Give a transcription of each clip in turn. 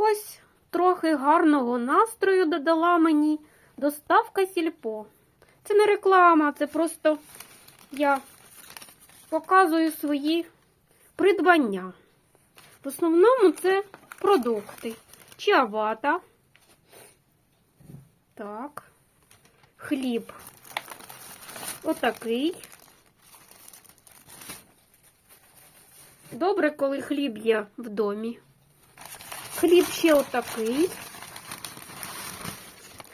Ось трохи гарного настрою додала мені доставка сільпо. Це не реклама, це просто я показую свої придбання. В основному це продукти. Чиабата. Так. Хліб. Отакий. Добре, коли хліб є в домі. Хліб ще отакий.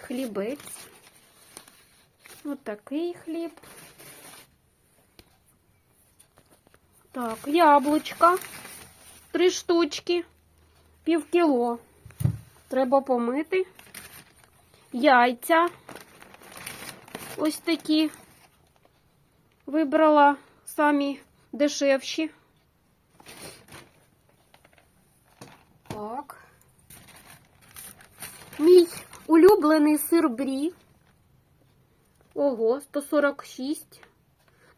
Хлібець. Отакий хліб. Так, яблучка. Три штучки. Пів кіло. Треба помити. Яйця. Ось такі. Вибрала самі дешевші. Так. Мій улюблений сир брі. Ого, 146.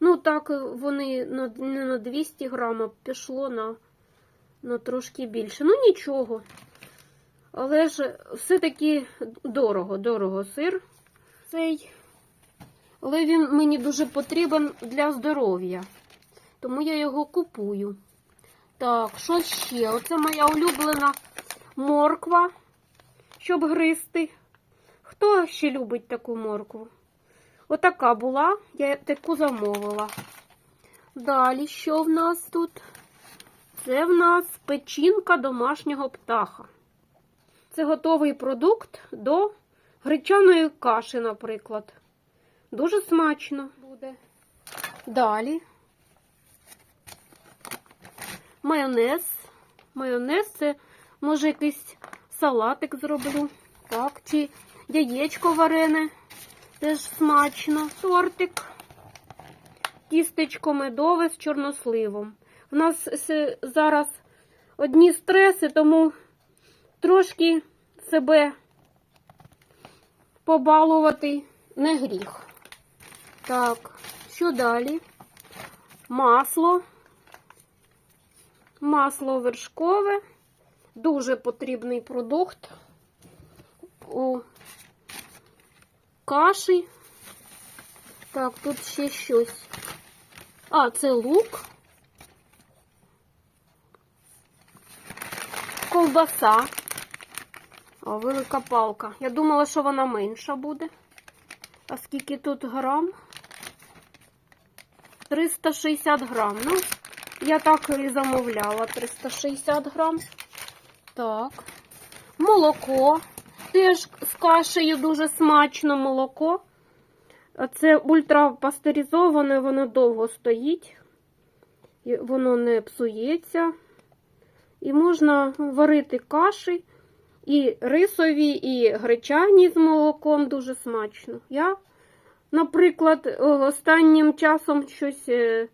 Ну, так, вони не на 200 грам, а пішло на, на трошки більше. Ну, нічого. Але ж все-таки дорого, дорого сир цей. Але він мені дуже потрібен для здоров'я. Тому я його купую. Так, що ще? Оце моя улюблена морква, щоб гризти. Хто ще любить таку моркву? Отака була, я таку замовила. Далі, що в нас тут? Це в нас печінка домашнього птаха. Це готовий продукт до гречаної каші, наприклад. Дуже смачно буде. Далі. Майонез. Майонез це, може, якийсь салатик зроблю. Так, чи яєчко варене. Теж смачно. Тортик. Тістечко медове з чорносливом. У нас зараз одні стреси, тому трошки себе побалувати не гріх. Так, що далі? Масло. Масло вершкове. Дуже потрібний продукт у каші. Так, тут ще щось. А, це лук. Ковбаса. О, велика палка. Я думала, що вона менша буде. А скільки тут грам? 360 грам. Ну, я так і замовляла. 360 грам. Так. Молоко. Теж з кашею дуже смачно молоко. Це ультрапастеризоване, воно довго стоїть. Воно не псується. І можна варити каші. І рисові, і гречані з молоком дуже смачно. Я, наприклад, останнім часом щось е,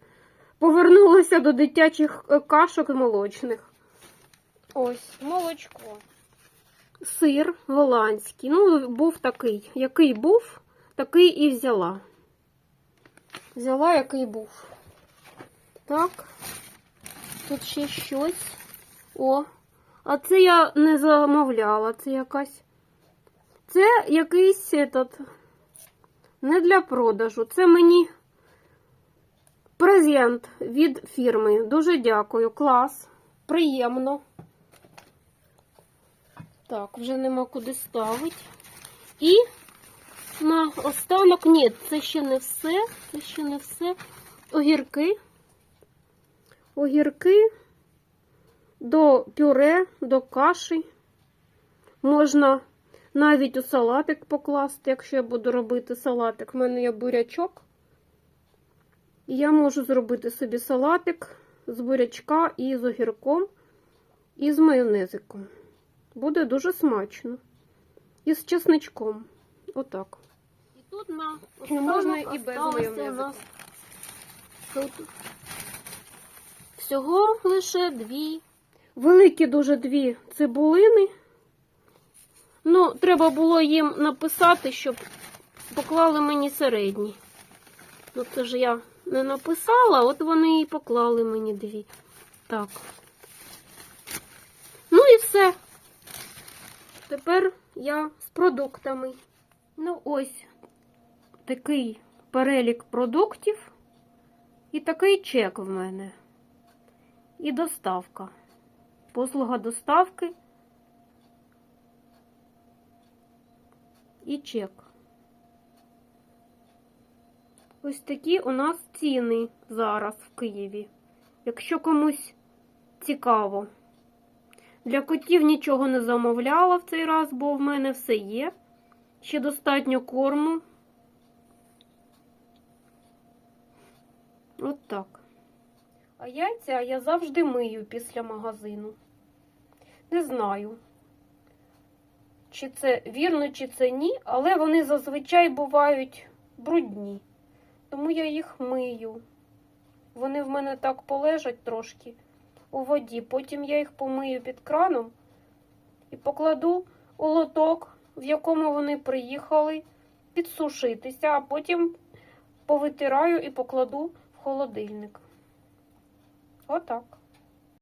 повернулася до дитячих е, кашок молочних. Ось, молочко. Сир голландський. Ну, був такий. Який був, такий і взяла. Взяла, який був. Так. Тут ще щось. О, а це я не замовляла, це якась. Це якийсь этот, не для продажу. Це мені презент від фірми. Дуже дякую. Клас. Приємно. Так, вже нема куди ставити. І на останок, ні, це ще не все. Це ще не все. Огірки. Огірки до пюре, до каші. Можна навіть у салатик покласти, якщо я буду робити салатик. У мене є бурячок. Я можу зробити собі салатик з бурячка і з огірком, і з майонезиком. Буде дуже смачно. І з чесничком. Отак. І тут на можна і без майонезику. Тут всього лише дві. Великі дуже дві цибулини. Ну, треба було їм написати, щоб поклали мені середні. Ну, це ж я не написала, от вони і поклали мені дві. Так. Ну і все. Тепер я з продуктами. Ну, ось такий перелік продуктів і такий чек в мене. І доставка. Послуга доставки і чек. Ось такі у нас ціни зараз в Києві. Якщо комусь цікаво. Для котів нічого не замовляла в цей раз, бо в мене все є. Ще достатньо корму. От так. А яйця я завжди мию після магазину. Не знаю, чи це вірно, чи це ні, але вони зазвичай бувають брудні. Тому я їх мию. Вони в мене так полежать трошки у воді. Потім я їх помию під краном і покладу у лоток, в якому вони приїхали підсушитися, а потім повитираю і покладу в холодильник. Отак.